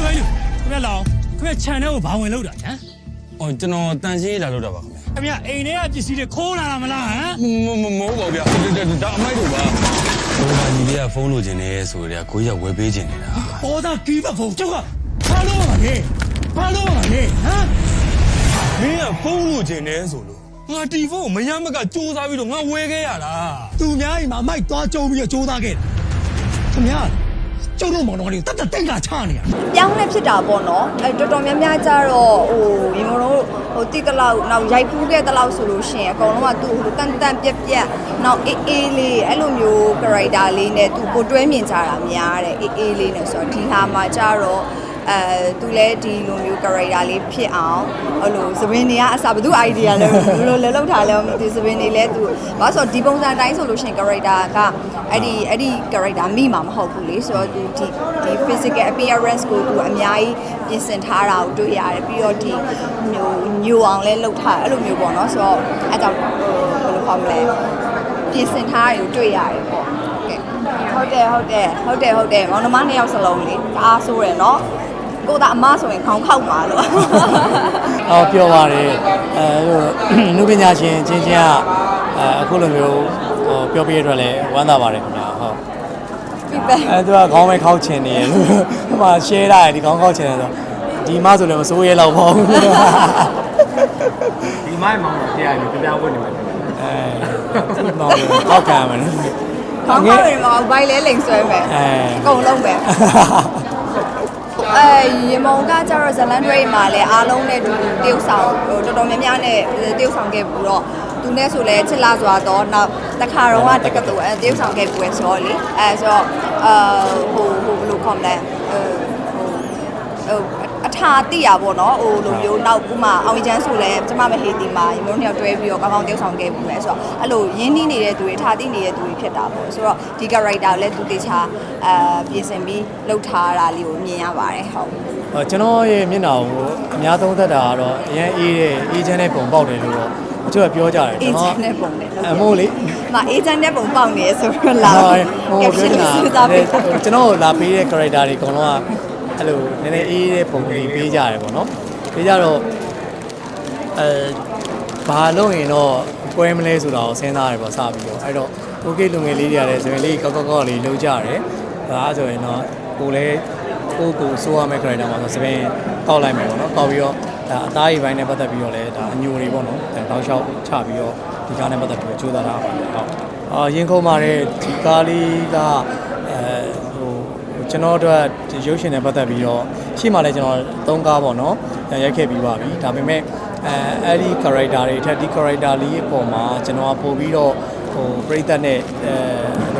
လူဟဲ့လူခင်ဗျလောင်ခင်ဗျခြံထဲကိုဘာဝင်လောက်တာဟမ်။အော်ကျွန်တော်တန်ရှင်းလာလို့တာပါခင်ဗျာခင်ဗျအိမ်ထဲကပစ္စည်းတွေခိုးလာတာမလားဟမ်။မမမဟုတ်ပါဗျာ။ဒါအမိုက်တို့ပါ။ဘုရားကြီးတွေကဖုန်းလိုချင်နေဆိုကြကိုကြီးကဝယ်ပေးချင်နေတာပေါ်သားကီးမဖုန်းကျောက်ကဘာလို့ပါလဲဘာလို့ပါလဲဟမ်။မင်းကဖုန်းလိုချင်နေဆိုလို့ငါတီဖုန်းကိုမရမကစူးစမ်းပြီးတော့ငါဝယ်ခဲ့ရတာသူများအိမ်မှာအမိုက်သွားကြုံပြီးတော့ကြိုးစားခဲ့တယ်ခင်ဗျ ကျုပ်တို့မောင်တော်လေးကိုတတ်တတ်တိတ်ကချနေရပြောင်းလဲဖြစ်တာပေါ့နော်အဲတော်တော်များများကြတော့ဟိုရေမတို့ဟိုတိတလောက်နောက်ရိုက်ဖူးခဲ့တလောက်ဆိုလို့ရှိရင်အကုန်လုံးကသူ့ဟိုတန်တန်ပြက်ပြက်နောက်အေးအေးလေးအဲ့လိုမျိုး character လေးနဲ့သူကိုတွဲမြင်ကြတာများတယ်အေးအေးလေးနဲ့ဆိုတော့ဒီဟာမှာကြတော့ အဲသူလည်းဒီလိုမျိုး character လေးဖြစ်အောင်ဟိုလိုသပင်တွေကအစားဘယ်သူ idea လဲဘယ်လိုလဲလောက်ထားလဲမသိဘူးသပင်တွေလည်းသူဘာလို့ဆိုတော့ဒီပုံစံအတိုင်းဆိုလို့ရှိရင် character ကအဲ့ဒီအဲ့ဒီ character မိမှာမဟုတ်ဘူးလေဆိုတော့သူဒီဒီ physical appearance ကိုသူအများကြီးပြင်ဆင်ထားတာကိုတွေ့ရတယ်ပြီးတော့ဒီမျိုးညိုအောင်လဲလှုပ်ထားအဲ့လိုမျိုးပေါ့နော်ဆိုတော့အဲ့ကြောင့်ဟိုဘယ်လိုခေါ်မလဲပြင်ဆင်ထားတာကိုတွေ့ရတယ်ပေါ့ဟုတ်ကဲ့ဟုတ်တယ်ဟုတ်တယ်ဟုတ်တယ်ဟုတ်တယ်မောင်နှမနှစ်ယောက်စလုံးလေတအားဆိုးရယ်နော် ကိုသာအမဆိုရင်ခေါင်းခောက်ပါလို့အော်ပြောပါတယ်အဲဟိုနုပညာရှင်ချင်းချင်းကအဲအခုလိုမျိုးဟိုပြောပြရတဲ့လည်းဝမ်းသာပါတယ်ခင်ဗျာဟုတ်ပြပဲအဲသူကခေါင်းပဲခောက်ချင်နေတယ်ဟိုမှာ share တာဒီခေါင်းခောက်ချင်တယ်ဆိုဒီမဆိုလည်းမစိုးရဲတော့ပေါ့ဘူးဒီမိုင်းမောင်တော့တရားပြီးပြပြဝတ်နေမှာအဲဒီမောင်ခောက်ကံမယ်နော်ခေါင်းခောက်ရင်မအောင်ဘိုင်လဲလိန်ဆွဲမယ်အဲအကုန်လုံးပဲ အဲရေမုံကကျတော့ဇလန်ဒရိတ်မှာလည်းအားလုံးနဲ့တူတူတယောက်ဆောင်ဟိုတော်တော်များများနဲ့တယောက်ဆောင်ခဲ့ပြီးတော့သူနဲ့ဆိုလဲချစ်လာစွာတော့နောက်တစ်ခါတော့ကတက္ကသိုလ်အဲတယောက်ဆောင်ခဲ့ပြီးဆိုတော့လေအဲဆိုတော့အာဟိုဟိုဘယ်လိုခေါ်မလဲဟိုဟို အထာတိရပေါ့နော်ဟိုလိုမျိုးနောက်ဥမာအောင်ချမ်းဆိုလဲကျမမဟေတီမှာရေမုံနှစ်ယောက်တွဲပြီးတော့ကောင်းကောင်းတယောက်ဆောင်ခဲ့ပြီးလဲဆိုတော့အဲ့လိုရင်းနှီးနေတဲ့သူတွေအထာတိနေတဲ့သူတွေဖြစ်တာပေါ့ဆိုတော့ဒီ character ကိုလည်းသူတေချာအာပြင်ဆင်ပြီးလှုပ်ထားတာလေးကိုမြင်ရပါတယ်ဟုတ်ဟောကျွန်တော်ရဲ့မျက်နှာကိုအများသုံးသက်တာကတော့အရင်အေးတဲ့အေးချမ်းတဲ့ပုံပေါက်တယ်လို့တော့အချို့ကပြောကြတယ်အေကျွန်ဂျတော်င့်နဲ့ပုံနဲ့အမို့လေမအေဂျင့်နဲ့ပုံပေါက်နေရဆိုတော့လာဟိုဟိုပြော caption နေတာစဉ်းစားပေးတာကျွန်တော်လာပေးတဲ့ character တွေအကုန်လုံးက အဲ့လိုနည်းနည်းအေးတဲ့ပုံလေးပေးကြတယ်ပေါ့နော်ပေးကြတော့အဲဘာလို့ရင်တော့ပွဲမလဲဆိုတာကိုစဉ်းစားရတယ်ပေါ့စပြီးတော့အဲ့တော့ okay လူငယ်လေးတွေရတယ်ဆိုရင်လေးကောက်ကောက်ကောက်လေးလုံးကြရတယ်ဒါဆိုရင်တော့ကိုလည်းကိုကိုစိုးရမယ့် character မှာဆိုစပင်းကောက်လိုက်မယ်ပေါ့နော်ကောက်ပြီးတော့ဒါအသားရည်ပိုင်းနဲ့ပတ်သက်ပြီးတော့လည်းဒါအညိုတွေပေါ့နော်ဒါတောက်လျှောက်ချပြီးတော့ဒီကားနဲ့ပတ်သက်ပြီးတော့ကြိုးစားတာပါဟုတ်အာရင်ခုံမာတဲ့ဒီကားလေးကအဲဟို ကျွန်တော်တို့ကရုပ်ရှင်နဲ့ပတ်သက်ပြီးတော့ရှေ့မှာလည်းကျွန်တော်သုံးကားပေါ့နော်ရိုက်ခဲ့ပြီးပါပြီဒါပေမဲ့အဲအဲ့ဒီ character တွေထက်ဒီ character လေးအပေါ်မှာကျွန်တော်ကပို့ပြီးတော့ဟိုပြိသက်နဲ့အဲဟို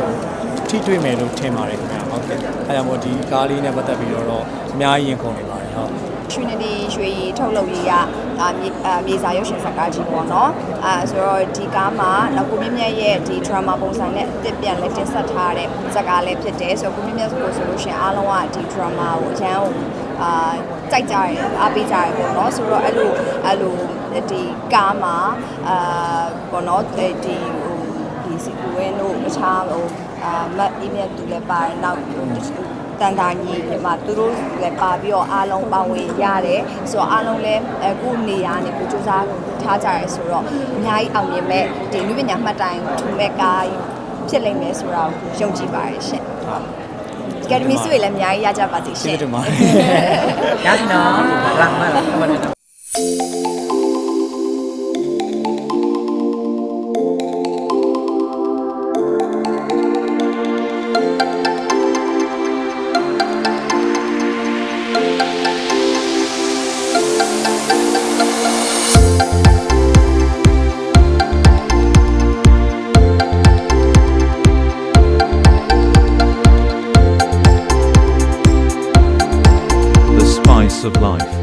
ထိတွေ့မယ်လို့ထင်ပါတယ်ခင်ဗျာဟုတ်ကဲ့အဲကြောင့်မို့ဒီကားလေးနဲ့ပတ်သက်ပြီးတော့အများကြီးရင်ခုန်နေပါတယ်ဟုတ် Trinity ရွှေရည်ထုတ်လုပ်ရေးကအာမြေအာမြေစာရုပ်ရှင်ဇာတ်ကားကြီးပေါ့နော်အာဆိုတော့ဒီကားမှာနောက်ကိုမြင့်မြတ်ရဲ့ဒီ drama ပုံစံနဲ့အစ်စ်ပြန်လဲတင်ဆက်ထားတဲ့ဇာတ်ကားလည်းဖြစ်တယ်ဆိုတော့ကိုမြင့်မြတ်ကိုဆိုလို့ရှိရင်အားလုံးကဒီ drama ကိုအရန်ကိုအာကြိုက်ကြတယ်အားပေးကြတယ်ပေါ့နော်ဆိုတော့အဲ့လိုအဲ့လိုဒီကားမှာအာပေါ့နော်ဒီဒီဟိုဒီစီကူဝင်းတို့တ ခြားဟိုအာမတ်အီးမြတ်သူလည်းပါတယ်နောက်ဟိုတန်တာညီဒီမှာသူတို့လည်းပါပြီးတော့အားလုံးပါဝင်ရတယ်ဆိုတော့အားလုံးလည်းအခုနေရာနဲ့ကိုစူးစမ်းထားကြရဲဆိုတော့အများကြီးအောင်မြင်မဲ့ဒီလူပညာမှတ်တိုင်ထူမဲ့ကားဖြစ်လိမ့်မယ်ဆိုတာကိုယုံကြည်ပါတယ်ရှင်ဟုတ်အကယ်ဒမီဆွေလည်းအများကြီးရကြပါစေရှကျေးင်ဇူးတင်ပါတယ်ရပြီနော်လာမလား of life.